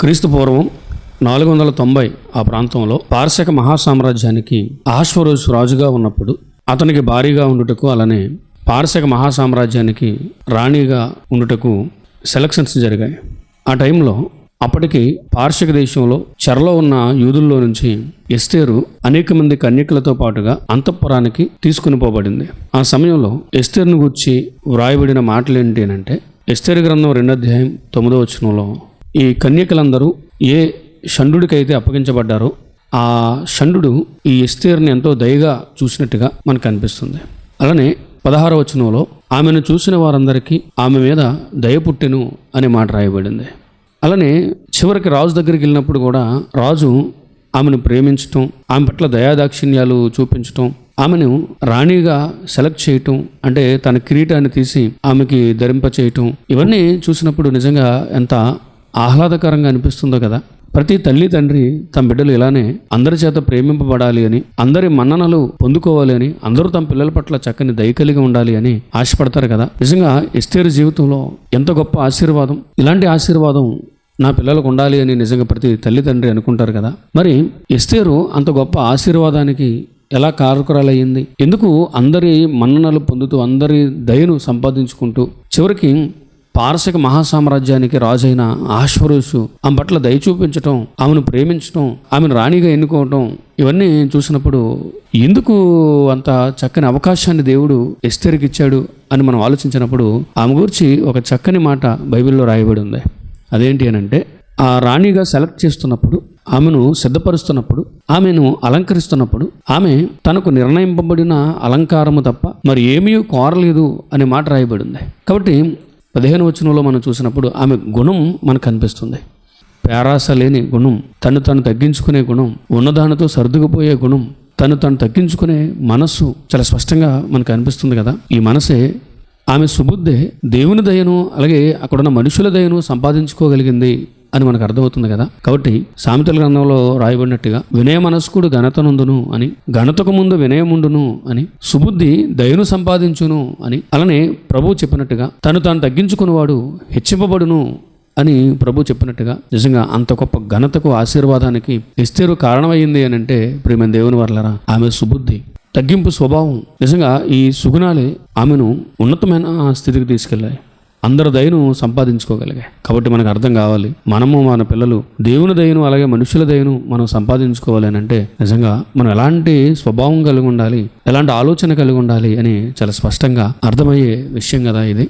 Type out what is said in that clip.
క్రీస్తు పూర్వం నాలుగు వందల తొంభై ఆ ప్రాంతంలో పార్శక మహాసామ్రాజ్యానికి ఆశ్వరోజ్ రాజుగా ఉన్నప్పుడు అతనికి భారీగా ఉండుటకు అలానే పార్శక మహాసామ్రాజ్యానికి రాణిగా ఉండుటకు సెలక్షన్స్ జరిగాయి. ఆ టైంలో అప్పటికి పార్శక దేశంలో చెరలో ఉన్న యూదుల్లో నుంచి ఎస్తేరు అనేక మంది కన్యకులతో పాటుగా అంతఃపురానికి తీసుకుని పోబడింది. ఆ సమయంలో ఎస్తేరును గుర్చి వ్రాయబడిన మాటలు ఏంటి అంటే ఎస్తేరు గ్రంథం రెండో అధ్యాయం తొమ్మిదో వచనంలో ఈ కన్యకలందరూ ఏ షండుడికైతే అప్పగించబడ్డారో ఆ షండు ఈ ఎస్తేర్ని ఎంతో దయగా చూసినట్టుగా మనకు అనిపిస్తుంది. అలానే పదహార వచనంలో ఆమెను చూసిన వారందరికీ ఆమె మీద దయ పుట్టెను అనే మాట రాయబడింది. అలానే చివరికి రాజు దగ్గరికి వెళ్ళినప్పుడు కూడా రాజు ఆమెను ప్రేమించటం ఆమె పట్ల దయాదాక్షిణ్యాలు చూపించటం ఆమెను రాణిగా సెలెక్ట్ చేయటం అంటే తన కిరీటాన్ని తీసి ఆమెకి ధరింప చేయటం ఇవన్నీ చూసినప్పుడు నిజంగా ఎంత ఆహ్లాదకరంగా అనిపిస్తుందో కదా? ప్రతి తల్లి తండ్రి తమ బిడ్డలు ఇలానే అందరి చేత ప్రేమింపబడాలి అని అందరి మన్ననలు పొందుకోవాలి అని అందరూ తమ పిల్లల పట్ల చక్కని దయ కలిగి ఉండాలి అని ఆశపడతారు కదా? నిజంగా ఎస్తేరు జీవితంలో ఎంత గొప్ప ఆశీర్వాదం. ఇలాంటి ఆశీర్వాదం నా పిల్లలకు ఉండాలి అని నిజంగా ప్రతి తల్లిదండ్రి అనుకుంటారు కదా? మరి ఎస్తేరు అంత గొప్ప ఆశీర్వాదానికి ఎలా కారకురాలయ్యింది? ఎందుకు అందరి మన్ననలు పొందుతూ అందరి దయను సంపాదించుకుంటూ చివరికి పారసిక మహాసామ్రాజ్యానికి రాజైన ఆశ్వరుసు ఆమె పట్ల దయ చూపించటం ఆమెను ప్రేమించటం ఆమెను రాణిగా ఎన్నుకోవటం ఇవన్నీ చూసినప్పుడు ఎందుకు అంత చక్కని అవకాశాన్ని దేవుడు ఎస్తేరికి ఇచ్చాడు అని మనం ఆలోచించినప్పుడు ఆమె గురించి ఒక చక్కని మాట బైబిల్లో రాయబడి ఉంది. అదేంటి అని అంటే ఆ రాణిగా సెలెక్ట్ చేస్తున్నప్పుడు ఆమెను సిద్ధపరుస్తున్నప్పుడు ఆమెను అలంకరిస్తున్నప్పుడు ఆమె తనకు నిర్ణయింపబడిన అలంకారము తప్ప మరి ఏమీ కోరలేదు అనే మాట రాయబడింది కాబట్టి పదిహేను వచనంలో మనం చూసినప్పుడు ఆమె గుణం మనకు కనిపిస్తుంది. పేరాస లేని గుణం తను తను తగ్గించుకునే గుణం ఉన్నదానితో సర్దుకుపోయే గుణం తను తను తగ్గించుకునే మనస్సు చాలా స్పష్టంగా మనకు అనిపిస్తుంది కదా. ఈ మనసే ఆమె సుబుద్ధే దేవుని దయను అలాగే అక్కడున్న మనుషుల దయను సంపాదించుకోగలిగింది. అని మనకు అర్థమవుతుంది కదా? కాబట్టి సామెతల గ్రంథంలో రాయబడినట్టుగా వినయ మనస్కుడు ఘనతనుందును అని ఘనతకు ముందు వినయముండును అని సుబుద్ధి దయను సంపాదించును అని అలానే ప్రభు చెప్పినట్టుగా తను తాను తగ్గించుకున్నవాడు హెచ్చింపబడును అని ప్రభు చెప్పినట్టుగా నిజంగా అంత గొప్ప ఘనతకు ఆశీర్వాదానికి ఇస్తేరు కారణమైంది అని అంటే ప్రేమ దేవుని వర్లరా ఆమె సుబుద్ధి తగ్గింపు స్వభావం నిజంగా ఈ సుగుణాలే ఆమెను ఉన్నతమైన స్థితికి తీసుకెళ్ళాయి. అందరి దయను సంపాదించుకోగలిగాయి కాబట్టి మనకు అర్థం కావాలి మనము మన పిల్లలు దేవుని దయను అలాగే మనుషుల దయను మనం సంపాదించుకోవాలి అని అంటే నిజంగా మనం ఎలాంటి స్వభావం కలిగి ఉండాలి ఎలాంటి ఆలోచన కలిగి ఉండాలి అని చాలా స్పష్టంగా అర్థమయ్యే విషయం కదా ఇది.